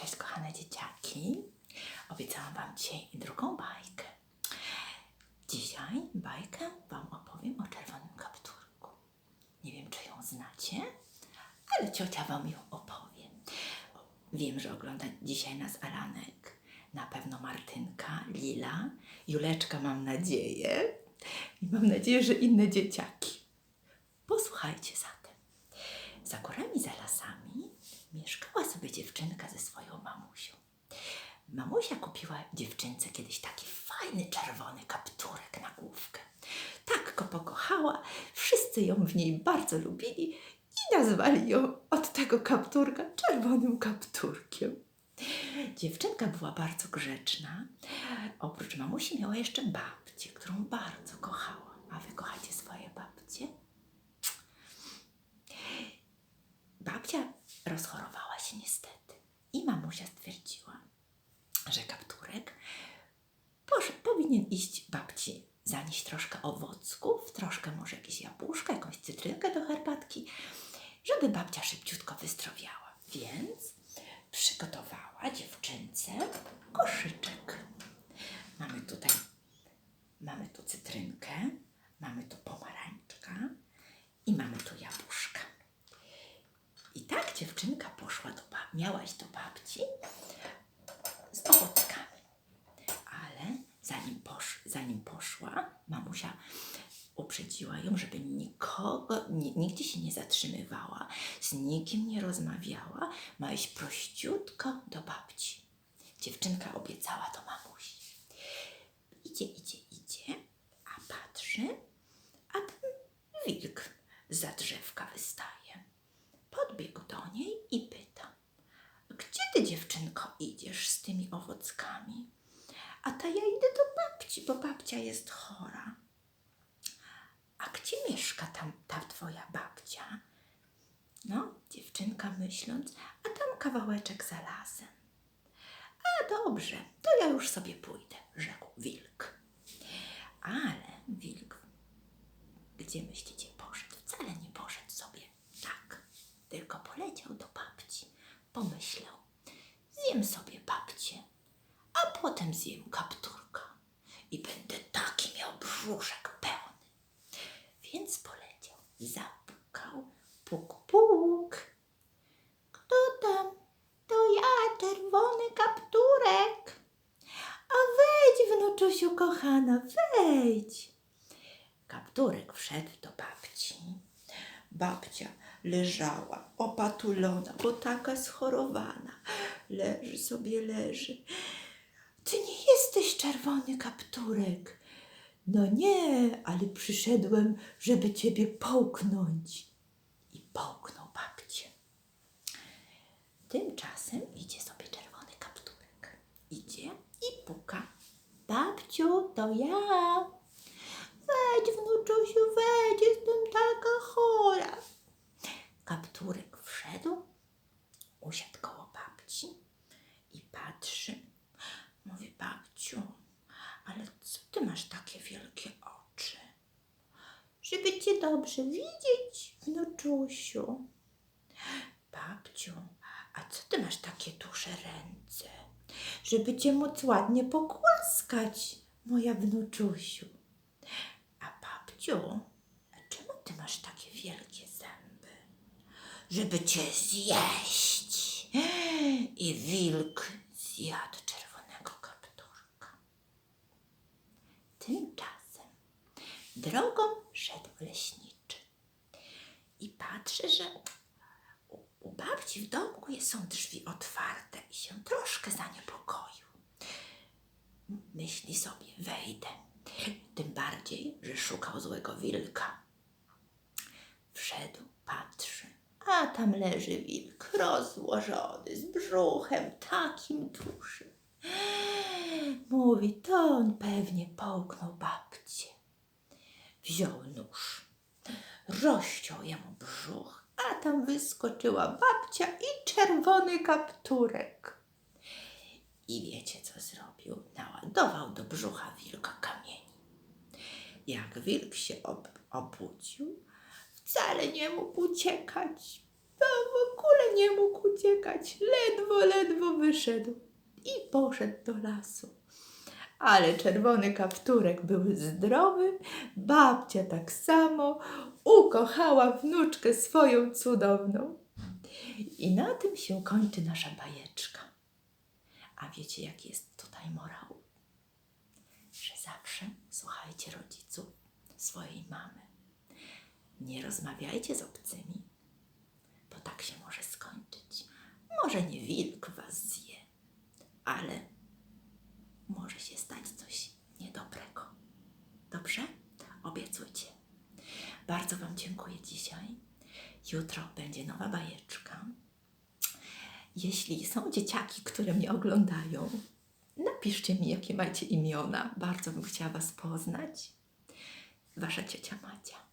Cześć kochane dzieciaki. Obiecałam Wam dzisiaj drugą bajkę. Dzisiaj bajkę Wam opowiem o czerwonym kapturku. Nie wiem, czy ją znacie, ale ciocia Wam ją opowie. Wiem, że ogląda dzisiaj nas Alanek, na pewno Martynka, Lila, Juleczka mam nadzieję i mam nadzieję, że inne dzieciaki. Posłuchajcie zatem. Za górami, za lasami mieszkała sobie dziewczynka ze swoją mamusią. Mamusia kupiła dziewczynce kiedyś taki fajny czerwony kapturek na główkę. Tak go pokochała, wszyscy ją w niej bardzo lubili i nazwali ją od tego kapturka czerwonym kapturkiem. Dziewczynka była bardzo grzeczna. Oprócz mamusi miała jeszcze babcię, którą bardzo kochała. A wy kochacie swoje babcie? Babcia rozchorowała się niestety i mamusia stwierdziła, że kapturek powinien iść babci zanieść troszkę owocków, troszkę może jakieś jabłuszka, jakąś cytrynkę do herbatki, żeby babcia szybciutko wyzdrowiała. Więc przygotowała dziewczynce koszyczek. Mamy tutaj, mamy tu cytrynkę, mamy tu pomarańczka i mamy tu jabłuszka. I tak dziewczynka poszła do babci, z owockami. Ale zanim, posz, zanim poszła, mamusia uprzedziła ją, żeby nikogo, ni, nigdzie się nie zatrzymywała, z nikim nie rozmawiała, ma iść prościutko do babci. Dziewczynka obiecała to mamusi. Idzie, idzie, idzie, a patrzy, a ten wilk za drzewka wystaje. Podbiegł do niej i pyta: Gdzie ty, dziewczynko, idziesz z tymi owockami? A ta ja idę do babci, bo babcia jest chora. A gdzie mieszka tam ta twoja babcia? No, dziewczynka myśląc, a tam kawałeczek za lasem. A dobrze, to ja już sobie pójdę, rzekł wilk. Ale wilk, gdzie myślicie, poszedł? Wcale nie poszedł sobie tak, tylko poleciał do babci. Pomyślał, zjem sobie babcię, a potem zjem kapturka i będę taki miał brzuszek pełny. Więc poleciał, zapukał, puk, puk. Kto tam? To ja, czerwony kapturek. A wejdź, wnuczusiu kochana, wejdź. Kapturek wszedł do babci. Babcia leżała, opatulona, bo taka schorowana. Leży sobie, leży. Ty nie jesteś czerwony kapturek. No nie, ale przyszedłem, żeby ciebie połknąć. I połknął babcię. Tymczasem idzie sobie czerwony kapturek. Idzie i puka. Babciu, to ja. Wejdź, wnuczusiu, wejdź, jestem taka chora. Kapturek wszedł, usiadł koło babci i patrzy. Mówi, babciu, ale co ty masz takie wielkie oczy? Żeby dobrze widzieć, wnuczusiu. Babciu, a co ty masz takie duże ręce? Żeby cię móc ładnie pogłaskać, moja wnuczusiu. A babciu, a czemu ty masz takie wielkie zęby? Żeby cię zjeść. I wilk zjadł czerwonego kapturka. Tymczasem drogą szedł leśniczy i patrzy, że u, u babci w domku są drzwi otwarte i się troszkę zaniepokoił. Myśli sobie, wejdę. Tym bardziej, że szukał złego wilka. Wszedł, patrzy, a tam leży wilk, rozłożony, z brzuchem takim dużym. Mówi, to on pewnie połknął babcię. Wziął nóż, rozciął jemu brzuch, a tam wyskoczyła babcia i czerwony kapturek. I wiecie, co zrobił? Naładował do brzucha wilka kamieni. Jak wilk się ob- obudził, wcale nie mógł uciekać. to w ogóle nie mógł uciekać. Ledwo, ledwo wyszedł i poszedł do lasu. Ale czerwony kapturek był zdrowy, babcia tak samo ukochała wnuczkę swoją cudowną. I na tym się kończy nasza bajeczka. A wiecie, jaki jest tutaj morał? Że zawsze słuchajcie rodziców, swojej mamy. Nie rozmawiajcie z obcymi, bo tak się może skończyć. Może nie wilk was zje, ale może się stać coś niedobrego. Dobrze? Obiecujcie. Bardzo Wam dziękuję dzisiaj. Jutro będzie nowa bajeczka. Jeśli są dzieciaki, które mnie oglądają, napiszcie mi, jakie macie imiona. Bardzo bym chciała Was poznać. Wasza ciocia Macia.